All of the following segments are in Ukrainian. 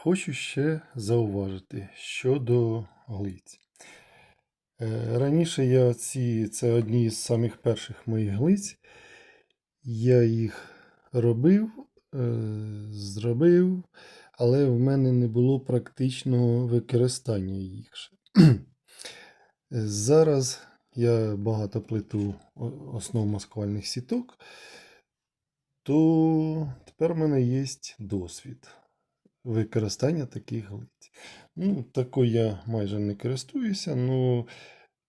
Хочу ще зауважити щодо глиць. Е, Раніше я ці, це одні з самих перших моїх глиць. Я їх робив, е, зробив, але в мене не було практичного використання їх. Зараз я багато плету основ маскувальних сіток, то тепер в мене є досвід використання таких глиць. Ну, такою я майже не користуюся, але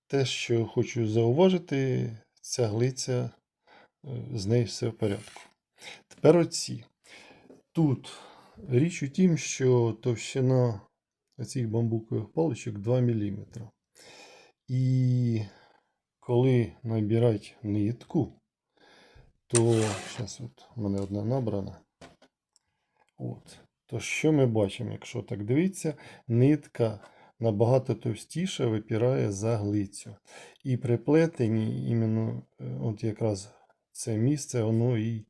те, що хочу зауважити, ця глиця, е, з нею все в порядку. Тепер оці. Тут річ у тім, що товщина цих бамбукових паличок 2 мм. І коли набирати нитку, то зараз от у мене одна набрана. От. То що ми бачимо, якщо так дивитися, нитка набагато товстіше випирає за глицю. І при плетенні іменно е, от якраз це місце, воно і,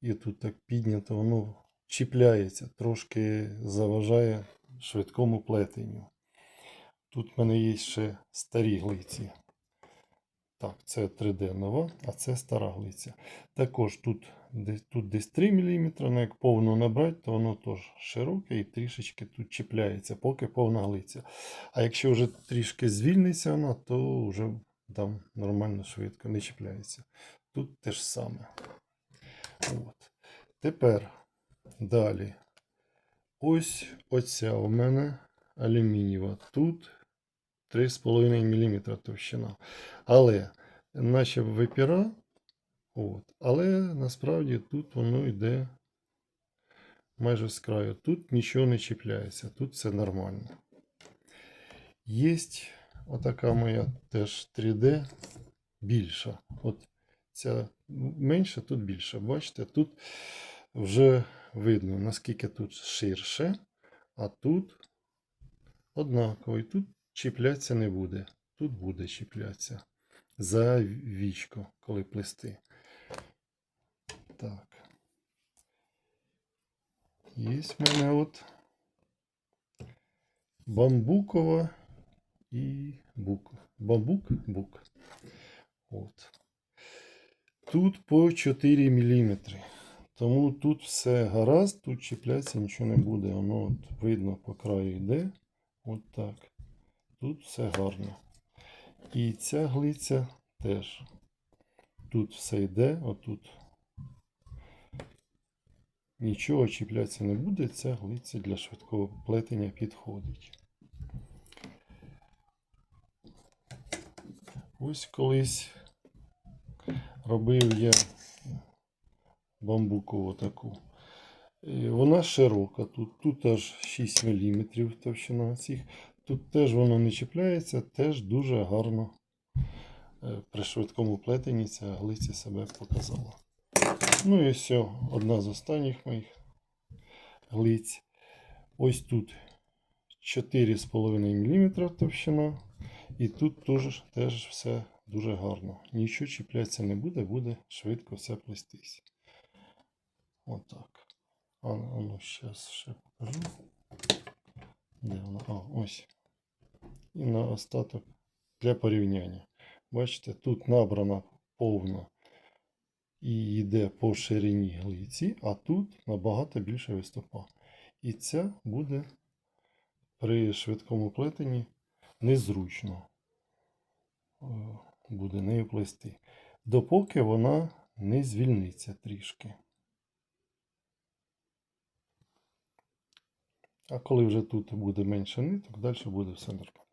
і тут так піднято, воно чіпляється, трошки заважає швидкому плетенню. Тут в мене є ще старі глиці. Так, це 3D нова, а це стара глиця. Також тут, тут десь 3 мм, але як повну набрати, то воно теж широке і трішечки тут чіпляється, поки повна глиця. А якщо вже трішки звільниться вона, то вже там нормально швидко не чіпляється. Тут те ж саме. От. Тепер далі. Ось оця у мене алюмінієва. Тут 3,5 мм товщина. Але наче випіра, от, але насправді тут воно йде майже з краю. Тут нічого не чіпляється, тут все нормально. Є отака моя теж 3D більша. От ця менша, тут більша. Бачите, тут вже видно, наскільки тут ширше, а тут однаково. І тут чіплятися не буде. Тут буде чіплятися за вічко, коли плести. Так. Є в мене от бамбукова і бук. Бамбук, бук. От. Тут по 4 мм. Тому тут все гаразд, тут чіплятися нічого не буде. Воно от видно по краю йде. От так. Тут все гарно. І ця глиця теж. Тут все йде, отут. Нічого чіплятися не буде, ця глиця для швидкого плетення підходить. Ось колись робив я бамбукову таку. Вона широка, тут, тут аж 6 мм товщина цих. Тут теж воно не чіпляється, теж дуже гарно е, при швидкому плетенні ця глиця себе показала. Ну і все, одна з останніх моїх глиць. Ось тут 4,5 мм товщина. І тут теж, теж все дуже гарно. Нічого чіплятися не буде, буде швидко все плестись. Отак. А ну, зараз ще покажу. Де вона? А, ось. І на остаток для порівняння. Бачите, тут набрана повна і йде по ширині глиці, а тут набагато більше виступа. І ця буде при швидкому плетенні незручно е, буде нею плести. Допоки вона не звільниться трішки. А коли вже тут буде менше ниток, далі буде все нормально.